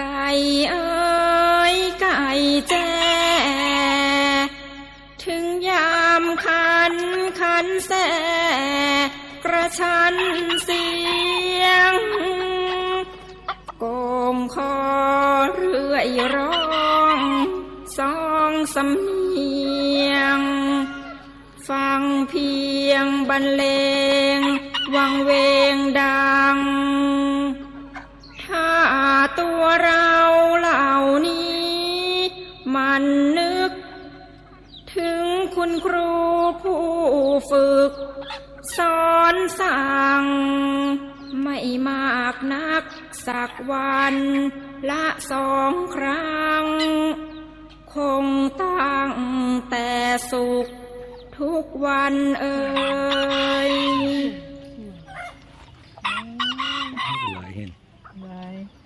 ไก่เอ้ยไก่แจ้ถึงยามขันขันแสกระชันเสียงโกงคอเรื่อยร้องสองสำเนียง ฟังเพียงบรรเลง วังเวงดา ตัวเราเหล่านี้ มันนึก ถึงคุณครูผู้ฝึก สอนสั่ง ไม่มากนักสักวันละสองครั้ง คงตั้งแต่สุข ทุกวันเอ่ย Bye.